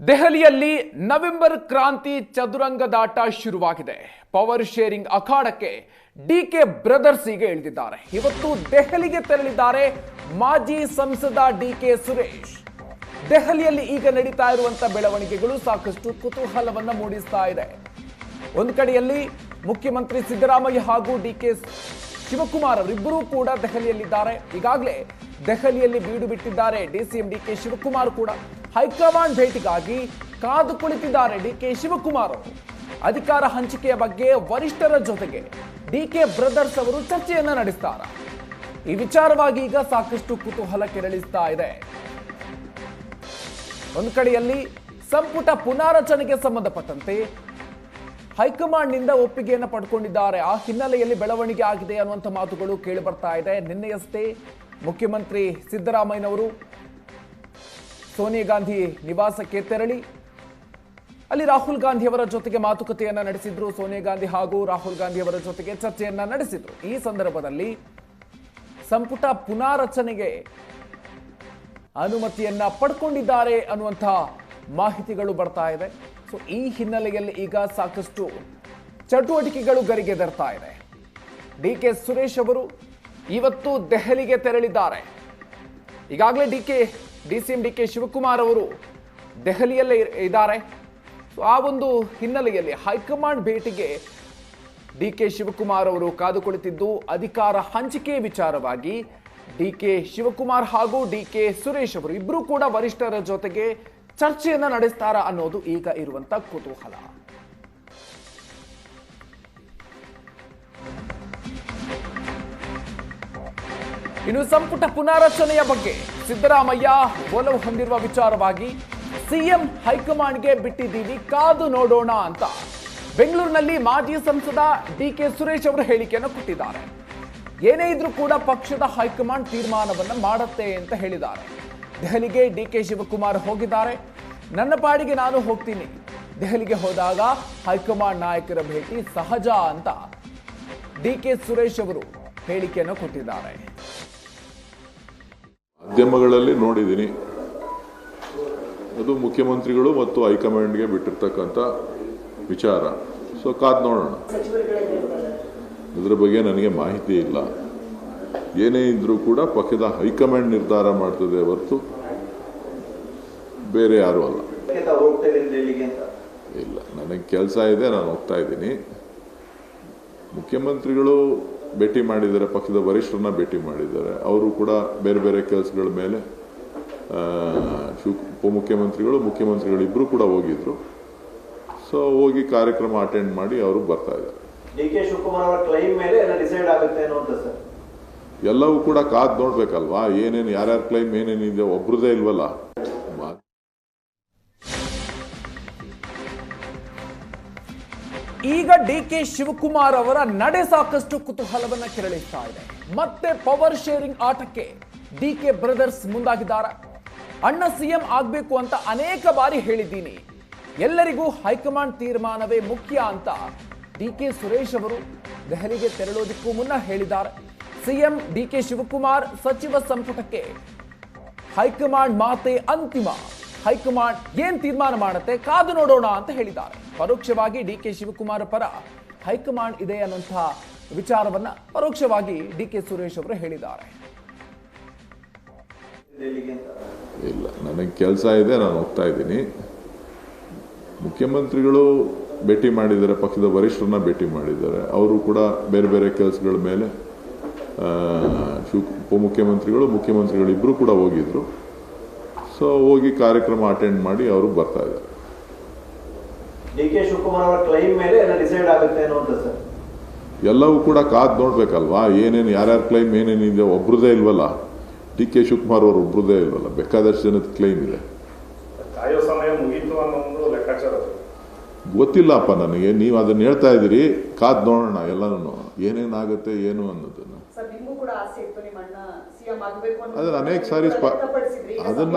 ದೆಹಲಿಯಲ್ಲಿ ನವೆಂಬರ್ ಕ್ರಾಂತಿ ಚದುರಂಗದಾಟ ಶುರುವಾಗಿದೆ. ಪವರ್ ಶೇರಿಂಗ್ ಅಖಾಡಕ್ಕೆ ಡಿಕೆ ಬ್ರದರ್ಸ್ ಈಗ ಇಳಿದಿದ್ದಾರೆ. ಇವತ್ತು ದೆಹಲಿಗೆ ತೆರಳಿದ್ದಾರೆ ಮಾಜಿ ಸಂಸದ ಡಿ ಕೆ ಸುರೇಶ್. ದೆಹಲಿಯಲ್ಲಿ ಈಗ ನಡೀತಾ ಇರುವಂತಹ ಬೆಳವಣಿಗೆಗಳು ಸಾಕಷ್ಟು ಕುತೂಹಲವನ್ನ ಮೂಡಿಸ್ತಾ ಇದೆ. ಒಂದು ಕಡೆಯಲ್ಲಿ ಮುಖ್ಯಮಂತ್ರಿ ಸಿದ್ದರಾಮಯ್ಯ ಹಾಗೂ ಡಿ ಕೆ ಶಿವಕುಮಾರ್ ಅವರಿಬ್ಬರೂ ಕೂಡ ದೆಹಲಿಯಲ್ಲಿದ್ದಾರೆ. ಈಗಾಗಲೇ ದೆಹಲಿಯಲ್ಲಿ ಬೀಡು ಬಿಟ್ಟಿದ್ದಾರೆ. ಡಿಸಿಎಂ ಡಿ ಕೆ ಶಿವಕುಮಾರ್ ಕೂಡ ಹೈಕಮಾಂಡ್ ಭೇಟಿಗಾಗಿ ಕಾದು ಕುಳಿತಿದ್ದಾರೆ ಡಿ ಕೆ ಶಿವಕುಮಾರ್ ಅವರು. ಅಧಿಕಾರ ಹಂಚಿಕೆಯ ಬಗ್ಗೆ ವರಿಷ್ಠರ ಜೊತೆಗೆ ಡಿ ಕೆ ಬ್ರದರ್ಸ್ ಅವರು ಚರ್ಚೆಯನ್ನ ನಡೆಸ್ತಾರೆ. ಈ ವಿಚಾರವಾಗಿ ಈಗ ಸಾಕಷ್ಟು ಕುತೂಹಲ ಕೆರಳಿಸ್ತಾ ಇದೆ. ಒಂದು ಕಡೆಯಲ್ಲಿ ಸಂಪುಟ ಪುನಾರಚನೆಗೆ ಸಂಬಂಧಪಟ್ಟಂತೆ ಹೈಕಮಾಂಡ್ನಿಂದ ಒಪ್ಪಿಗೆಯನ್ನು ಪಡ್ಕೊಂಡಿದ್ದಾರೆ. ಆ ಹಿನ್ನೆಲೆಯಲ್ಲಿ ಬೆಳವಣಿಗೆ ಆಗಿದೆ ಅನ್ನುವಂಥ ಮಾತುಗಳು ಕೇಳಿ ಬರ್ತಾ ಇದೆ. ನಿನ್ನೆಯಷ್ಟೇ ಮುಖ್ಯಮಂತ್ರಿ ಸಿದ್ದರಾಮಯ್ಯನವರು ಸೋನಿಯಾ ಗಾಂಧಿ ನಿವಾಸಕ್ಕೆ ತೆರಳಿ. ಅಲ್ಲಿ ರಾಹುಲ್ ಗಾಂಧಿ ಅವರ ಜೊತೆಗೆ ಮಾತುಕತೆಯನ್ನ ನಡೆಸಿದ್ರು. ಸೋನಿಯಾ ಗಾಂಧಿ ಹಾಗೂ ರಾಹುಲ್ ಗಾಂಧಿ ಅವರ ಜೊತೆಗೆ ಚರ್ಚೆಯನ್ನ ನಡೆಸಿದ್ರು. ಈ ಸಂದರ್ಭದಲ್ಲಿ ಸಂಪುಟ ಪುನಾರಚನೆಗೆ ಅನುಮತಿಯನ್ನ ಪಡ್ಕೊಂಡಿದ್ದಾರೆ ಅನ್ನುವಂತಹ ಮಾಹಿತಿಗಳು ಬರ್ತಾ ಇದೆ. ಸೊ ಈ ಹಿನ್ನೆಲೆಯಲ್ಲಿ ಈಗ ಸಾಕಷ್ಟು ಚಟುವಟಿಕೆಗಳು ಗರಿಗೆದರ್ತಾ ಇದೆ. ಡಿ ಕೆ ಸುರೇಶ್ ಅವರು ಇವತ್ತು ದೆಹಲಿಗೆ ತೆರಳಿದ್ದಾರೆ. ಈಗಾಗಲೇ D K, D C M, D K Shivakumar ಅವರು ದೆಹಲಿಯಲ್ಲೇ ಇದ್ದಾರೆ. ಸೊ ಆ ಒಂದು ಹಿನ್ನೆಲೆಯಲ್ಲಿ ಹೈಕಮಾಂಡ್ ಭೇಟಿಗೆ ಡಿ ಕೆ ಶಿವಕುಮಾರ್ ಅವರು ಕಾದು ಅಧಿಕಾರ ಹಂಚಿಕೆ ವಿಚಾರವಾಗಿ ಡಿ ಕೆ ಶಿವಕುಮಾರ್ ಹಾಗೂ ಡಿ ಕೆ ಸುರೇಶ್ ಅವರು ಇಬ್ಬರೂ ಕೂಡ ವರಿಷ್ಠರ ಜೊತೆಗೆ ಚರ್ಚೆಯನ್ನು ನಡೆಸ್ತಾರ ಅನ್ನೋದು ಈಗ ಇರುವಂತ ಕುತೂಹಲ. ಇನ್ನು ಸಂಪುಟ ಪುನಾರಚನೆಯ ಬಗ್ಗೆ ಸಿದ್ದರಾಮಯ್ಯ ಒಲವು ಹೊಂದಿರುವ ವಿಚಾರವಾಗಿ ಸಿಎಂ ಹೈಕಮಾಂಡ್ಗೆ ಬಿಟ್ಟಿದ್ದೀವಿ, ಕಾದು ನೋಡೋಣ ಅಂತ. ಬೆಂಗಳೂರಿನಲ್ಲಿ ಮಾಜಿ ಸಂಸದ ಡಿ ಕೆ ಸುರೇಶ್ ಅವರು ಹೇಳಿಕೆಯನ್ನು ಕೊಟ್ಟಿದ್ದಾರೆ. ಏನೇ ಇದ್ರೂ ಕೂಡ ಪಕ್ಷದ ಹೈಕಮಾಂಡ್ ತೀರ್ಮಾನವನ್ನು ಮಾಡುತ್ತೆ ಅಂತ ಹೇಳಿದ್ದಾರೆ. ದೆಹಲಿಗೆ ಡಿ ಕೆ ಶಿವಕುಮಾರ್ ಹೋಗಿದ್ದಾರೆ. ನನ್ನ ಪಾಡಿಗೆ ನಾನು ಹೋಗ್ತೀನಿ. ದೆಹಲಿಗೆ ಹೋದಾಗ ಹೈಕಮಾಂಡ್ ನಾಯಕರ ಭೇಟಿ ಸಹಜ ಅಂತ ಡಿ ಕೆ ಸುರೇಶ್ ಅವರು ಹೇಳಿಕೆಯನ್ನು ಕೊಟ್ಟಿದ್ದಾರೆ. ಮಾಧ್ಯಮಗಳಲ್ಲಿ ನೋಡಿದ್ದೀನಿ. ಅದು ಮುಖ್ಯಮಂತ್ರಿಗಳು ಮತ್ತು ಹೈಕಮಾಂಡ್ಗೆ ಬಿಟ್ಟಿರ್ತಕ್ಕಂಥ ವಿಚಾರ. ಸೊ, ಕಾದ್ ನೋಡೋಣ. ಇದ್ರ ಬಗ್ಗೆ ನನಗೆ ಮಾಹಿತಿ ಇಲ್ಲ. ಏನೇ ಇದ್ರೂ ಕೂಡ ಪಕ್ಷದ ಹೈಕಮಾಂಡ್ ನಿರ್ಧಾರ ಮಾಡ್ತದೆ ಹೊರತು ಬೇರೆ ಯಾರೂ ಅಲ್ಲ. ಇಲ್ಲ, ನನಗೆ ಕೆಲಸ ಇದೆ, ನಾನು ಹೋಗ್ತಾ ಇದ್ದೀನಿ. ಮುಖ್ಯಮಂತ್ರಿಗಳು ಭೇಟಿ ಮಾಡಿದ್ದಾರೆ ಪಕ್ಷದ ವರಿಷ್ಠರನ್ನ ಭೇಟಿ ಮಾಡಿದ್ದಾರೆ. ಅವರು ಕೂಡ ಬೇರೆ ಬೇರೆ ಕೆಲಸಗಳ ಮೇಲೆ ಶಿವ ಉಪಮುಖ್ಯಮಂತ್ರಿಗಳು ಮುಖ್ಯಮಂತ್ರಿಗಳು ಇಬ್ಬರು ಕೂಡ ಹೋಗಿದ್ರು. ಸೊ ಹೋಗಿ ಕಾರ್ಯಕ್ರಮ ಅಟೆಂಡ್ ಮಾಡಿ ಅವರು ಬರ್ತಾ ಇದ್ದಾರೆ ಎಲ್ಲವೂ ಕೂಡ ಕಾದ್ ನೋಡ್ಬೇಕಲ್ವಾ? ಏನೇನು ಯಾರ್ಯಾರ ಕ್ಲೈಮ್ ಏನೇನಿದೆ ಒಬ್ರದೇ ಇಲ್ವಲ್ಲ? ಈಗ ಡಿ ಕೆ ಶಿವಕುಮಾರ್ ಅವರ ನಡೆ ಸಾಕಷ್ಟು ಕುತೂಹಲವನ್ನ ಕೆರಳಿಸ್ತಾ ಇದೆ. ಮತ್ತೆ ಪವರ್ ಶೇರಿಂಗ್ ಆಟಕ್ಕೆ ಡಿ ಕೆ ಬ್ರದರ್ಸ್ ಮುಂದಾಗಿದ್ದಾರೆ. ಅಣ್ಣ ಸಿಎಂ ಆಗ್ಬೇಕು ಅಂತ ಅನೇಕ ಬಾರಿ ಹೇಳಿದ್ದೀನಿ. ಎಲ್ಲರಿಗೂ ಹೈಕಮಾಂಡ್ ತೀರ್ಮಾನವೇ ಮುಖ್ಯ ಅಂತ ಡಿ ಕೆ ಸುರೇಶ್ ಅವರು ದೆಹಲಿಗೆ ತೆರಳೋದಕ್ಕೂ ಮುನ್ನ ಹೇಳಿದ್ದಾರೆ. ಸಿಎಂ ಡಿ ಕೆ ಶಿವಕುಮಾರ್ ಸಚಿವ ಸಂಪುಟಕ್ಕೆ ಹೈಕಮಾಂಡ್ ಮಾತೆ ಅಂತಿಮ. ಹೈಕಮಾಂಡ್ ಏನ್ ತೀರ್ಮಾನ ಮಾಡುತ್ತೆ ಕಾದು ನೋಡೋಣ ಅಂತ ಹೇಳಿದ್ದಾರೆ. ಪರೋಕ್ಷವಾಗಿ ಡಿ ಕೆ ಶಿವಕುಮಾರ್ ಪರ ಹೈಕಮಾಂಡ್ ಇದೆ ಅನ್ನುವಂತಹ ವಿಚಾರವನ್ನ ಪರೋಕ್ಷವಾಗಿ ಡಿ ಕೆ ಸುರೇಶ್ ಅವರು ಹೇಳಿದ್ದಾರೆ. ಇಲ್ಲ, ನನಗೆ ಕೆಲಸ ಇದೆ, ನಾನು ಹೋಗ್ತಾ ಇದ್ದೀನಿ. ಮುಖ್ಯಮಂತ್ರಿಗಳು ಭೇಟಿ ಮಾಡಿದ್ದಾರೆ, ಪಕ್ಷದ ವರಿಷ್ಠರನ್ನ ಭೇಟಿ ಮಾಡಿದ್ದಾರೆ. ಅವರು ಕೂಡ ಬೇರೆ ಬೇರೆ ಕೆಲಸಗಳ ಮೇಲೆ ಶಿವ, ಉಪಮುಖ್ಯಮಂತ್ರಿಗಳು ಮುಖ್ಯಮಂತ್ರಿಗಳು ಇಬ್ಬರು ಕೂಡ ಹೋಗಿದ್ರು. ಸೊ ಹೋಗಿ ಕಾರ್ಯಕ್ರಮ ಅಟೆಂಡ್ ಮಾಡಿ ಅವರು ಬರ್ತಾ ಇದ್ದಾರೆ. ಡಿ ಕೆ ಶಿವಕುಮಾರ್ ಅವರ ಕ್ಲೈಮ್ ಮೇಲೆ ಎಲ್ಲ ಡಿಸೈಡ್ ಆಗುತ್ತೆ ಅನ್ನೋ ಸರ್. ಎಲ್ಲವೂ ಕೂಡ ಕಾದ್ ನೋಡ್ಬೇಕಲ್ವಾ? ಏನೇನು ಯಾರ್ಯಾರು ಕ್ಲೈಮ್ ಏನೇನಿದೆ ಒಬ್ರದೇ ಇಲ್ವಲ್ಲ? ಡಿ ಕೆ ಶಿವಕುಮಾರ್ ಅವರು ಒಬ್ರದೇ ಇಲ್ವಲ್ಲ? ಬೇಕಾದಷ್ಟು ಜನದ ಕ್ಲೈಮ್ ಇದೆ. ಕಾಯೋ ಸಮಯ ಮುಗೀತು ಅನ್ನೋ ಒಂದು ಲೆಕ್ಕಾಚಾರ ಅದು. ಗೊತ್ತಿಲ್ಲಪ್ಪ ನನಗೆ. ನೀವು ಅದನ್ನ ಹೇಳ್ತಾ ಇದ್ದೀರಿ. ಕಾದ್ ನೋಡೋಣ ಎಲ್ಲನೂ ಏನೇನಾಗುತ್ತೆ ಏನು ಅನ್ನೋದನ್ನ ಸರ್ ನಿಮಗೂ ಕೂಡ ಆಸೆ ಇತ್ತು. ನಿಮ್ಮ ಅಣ್ಣ ಸಿಎಂ ಆಗಬೇಕು ಅನ್ನೋ ಅದನ್ನ ಅನೇಕ ಸಾರಿ. ಅದನ್ನ